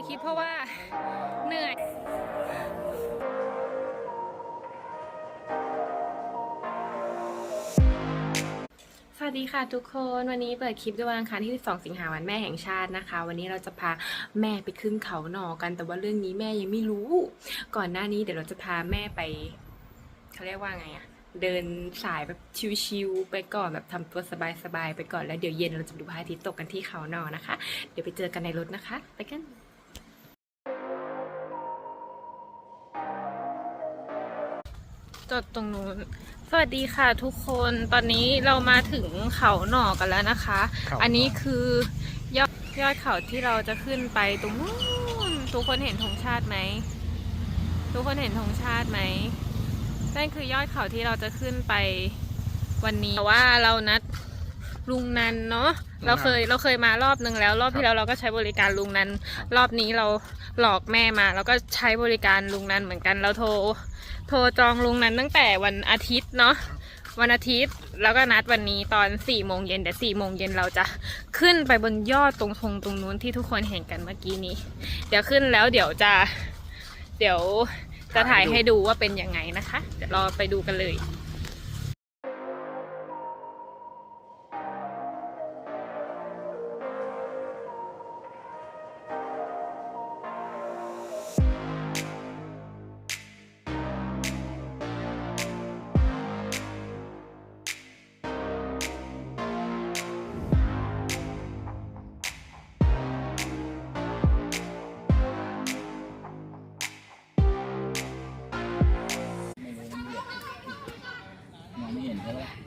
ายคลิปเพราะว่าเหนื่อยสวัสดีค่ะทุกคนวันนี้เปิดคลิปด้วยวันอังคารที่ 12 สิงหาวันแม่แห่งชาตินะคะ วันนี้เราจะพาแม่ไปขึ้นเขาหนอกัน แต่ว่าเรื่องนี้แม่ยังไม่รู้ ก่อนหน้านี้เดี๋ยวเราจะพาแม่ไปเขาเรียกว่าไงอะเดินสายแบบชิวๆไปก่อนแบบทำตัวสบายๆไปก่อนแล้วเดี๋ยวเย็นเราจะดูพระอาทิตย์ตกกันที่เขาหนอนะคะ เดี๋ยวไปเจอกันในรถนะคะ ไปกัน จดตรงนู้น สวัสดีค่ะทุกคน ตอนนี้เรามาถึงเขาหน่อกันแล้วนะคะ เขาหน่ออั อันนี้คือยอดยอดเขาที่เราจะขึ้นไปตรงนู้น ทุกคนเห็นธงชาติไหม ทุกคนเห็นธงชาติไหม นั่นคือยอดเขาที่เราจะขึ้นไปวันนี้แต่ว่าเรานัด ลุงนันเนาะเราเคยเราเคยมารอบนึงแล้ว รอบที่แล้วเราก็ใช้บริการลุงนันรอบนี้เราหลอกแม่มาแล้วก็ใช้บริการลุงนันเหมือนกันเราโทร โทรจองลุงนั้นตั้งแต่วันอาทิตย์เนาะวันอาทิตย์แล้วก็นัดวันนี้ตอน4ี่โมงเย็นเดี๋ยวสี่โมงเย็นเราจะขึ้นไปบนยอดตรงทงตรงนู้นที่ทุกคนเห็นกันเมื่อกี้นี้ เดี๋ยวขึ้นแล้วเดี๋ยวจะเดี๋ยวจะถ่ายให้ดูว่าเป็นยังไงนะคะเดี๋ยวเราไปดูกันเลย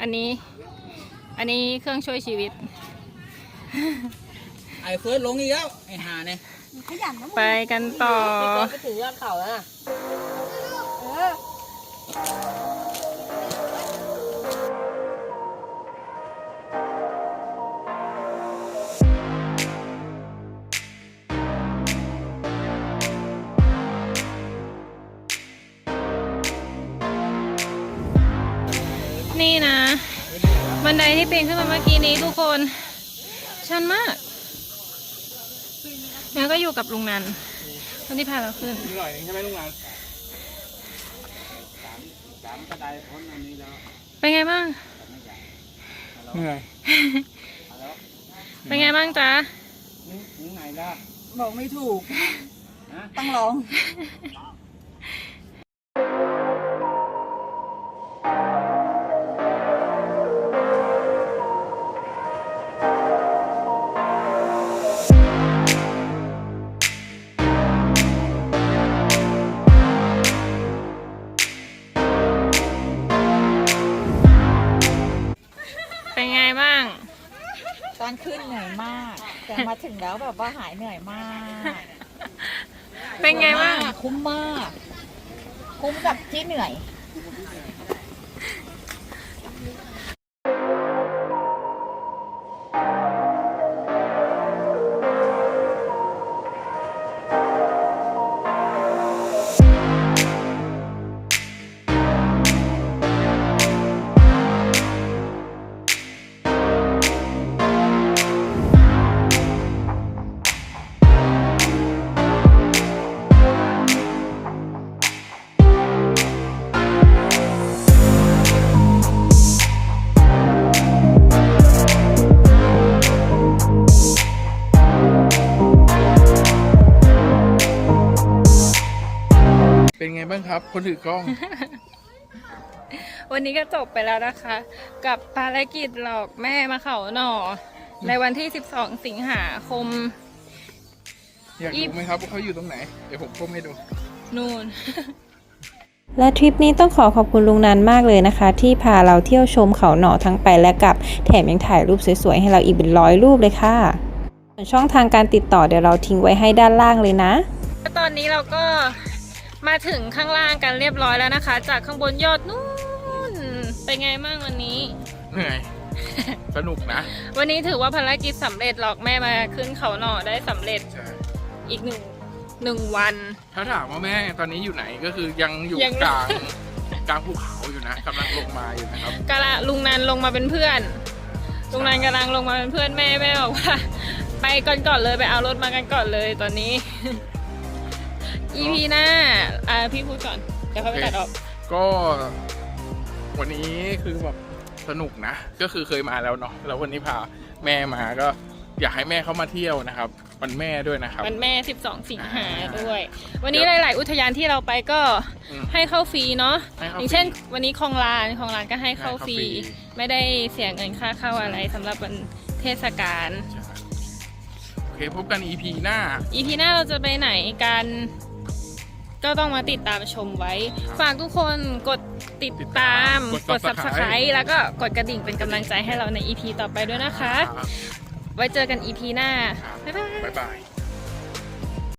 อันนี้ อันนี้เครื่องช่วยชีวิต ไอ้เฟิร์สลงอีกแล้วไอ้หาเนี่ยขยันนะมึงไปกันต่อ ไปถึงยอดเขาแล้วนะเออ นี่นะ บันไดที่ปีนขึ้นมาเมื่อกี้นี้ทุกคน ชันมากแล้วก็อยู่กับลุงนันคนที่พาเราขึ้นมีหน่อยนึงใช่ไหมลุงงานสามสามกระไดพ้นอันนี้แล้ว เป็นไงบ้างเหนื่อยเป็นไงบ้างจ๊ะนี่ถึงไหนแล้วบอกไม่ถูกฮะต้องลอง ตอนขึ้นเหนื่อยมาก แต่มาถึงแล้วแบบว่าหายเหนื่อยมาก เป็นไงบ้าง คุ้มมาก คุ้มกับที่เหนื่อย ไงบ้างครับ คนถือกล้อง วันนี้ก็จบไปแล้วนะคะ กับภารกิจหลอกแม่มาเขาหน่อ ในวันที่ 12 สิงหาคม อยากอีดูไหมครับว่าเขาอยู่ตรงไหน เดี๋ยวผมก้มให้ดู นู่น และทริปนี้ต้องขอขอบคุณลุงนันมากเลยนะคะ ที่พาเราเที่ยวชมเขาหน่อทั้งไปและกลับ แถมยังถ่ายรูปสวยๆ ให้เราอีกเป็นร้อยรูปเลยค่ะส่วนช่องทางการติดต่อเดี๋ยวเราทิ้งไว้ให้ด้านล่างเลยนะ ตอนนี้เราก็ มาถึงข้างล่างกันเรียบร้อยแล้วนะคะ จากข้างบนยอดนู่นเป็นไงบ้างวันนี้ เหนื่อย สนุกนะ วันนี้ถือว่าภารกิจสำเร็จหลอกแม่มาขึ้นเขาหน่อได้สำเร็จใช่อีกหนึ่งหนึ่งวัน ถ้าถามว่าแม่ตอนนี้อยู่ไหนก็คือยังอยู่ยัง กลางกลางภูเขาอยู่นะกำลังลงมาอยู่นะครับ กะละลุงนันลงมาเป็นเพื่อน ลุงนันกำลังลงมาเป็นเพื่อนแม่แม่บอกว่า ไปก่อนก่อนเลยไปเอารถมากันก่อนเลยตอนนี้ EP หน้าอ่าพี่พูดก่อน เดี๋ยวเขาไปตัดออก ก็วันนี้คือแบบสนุกนะ ก็คือเคยมาแล้วเนาะแล้ววันนี้พาแม่มาก็อยากให้แม่เขามาเที่ยวนะครับวันแม่ด้วยนะครับ วันแม่ 12 สิงหาอ่าด้วย วันนี้หลาย ๆ อุทยานที่เราไปก็อืมให้เข้าฟรีเนาะให้เข้าอย่างเช่นฟรีวันนี้คลองลานคลองลานก็ให้เข้าฟรีให้เข้าฟรี ไม่ได้เสียเงินค่าเข้าอะไรสำหรับวันเทศกาลใช่โอเคพบกัน EP หน้า EP หน้าเราจะไปไหนกัน ก็ต้องมาติดตามชมไว้ครับฝากทุกคนกดติดตาม กดกด Subscribe subscribe แล้วก็กดกระดิ่งเป็นกำลังใจให้เราใน EP ต่อไปด้วยนะคะครับไว้เจอกัน EP หน้าครับบ๊ายบาย บ๊ายบาย